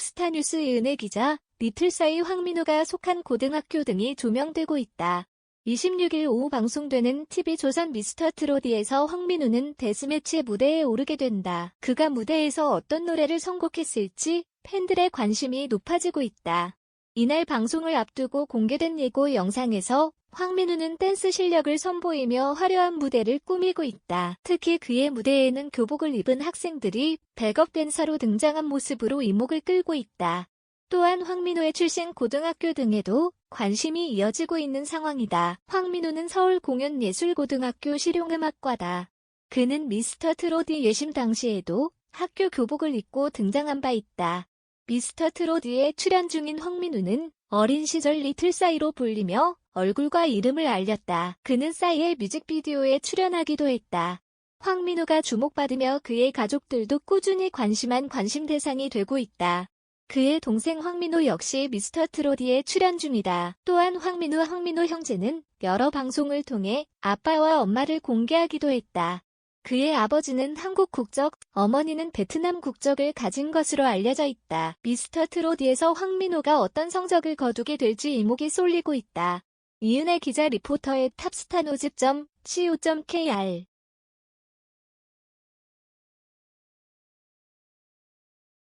톱스타 뉴스 이은혜 기자, 리틀사이 황민호가 속한 고등학교 등이 조명되고 있다. 26일 오후 방송되는 TV조선 미스터 트로디에서 황민호는 데스매치 무대에 오르게 된다. 그가 무대에서 어떤 노래를 선곡했을지 팬들의 관심이 높아지고 있다. 이날 방송을 앞두고 공개된 예고 영상에서 황민우는 댄스 실력을 선보이며 화려한 무대를 꾸미고 있다. 특히 그의 무대에는 교복을 입은 학생들이 백업 댄서로 등장한 모습으로 이목을 끌고 있다. 또한 황민호의 출신 고등학교 등에도 관심이 이어지고 있는 상황이다. 황민호는 서울공연예술고등학교 실용음악과다. 그는 미스터 트로디 예심 당시에도 학교 교복을 입고 등장한 바 있다. 미스터 트로디에 출연 중인 황민우는 어린 시절 리틀 사이로 불리며 얼굴과 이름을 알렸다. 그는 싸이의 뮤직비디오에 출연하기도 했다. 황민우가 주목받으며 그의 가족들도 꾸준히 관심한 관심 대상이 되고 있다. 그의 동생 황민호 역시 미스터 트로디에 출연 중이다. 또한 황민우 황민호 형제는 여러 방송을 통해 아빠와 엄마를 공개하기도 했다. 그의 아버지는 한국 국적, 어머니는 베트남 국적을 가진 것으로 알려져 있다. 미스터 트로디에서 황민호가 어떤 성적을 거두게 될지 이목이 쏠리고 있다. 이은혜 기자 리포터의 탑스타노즈.co.kr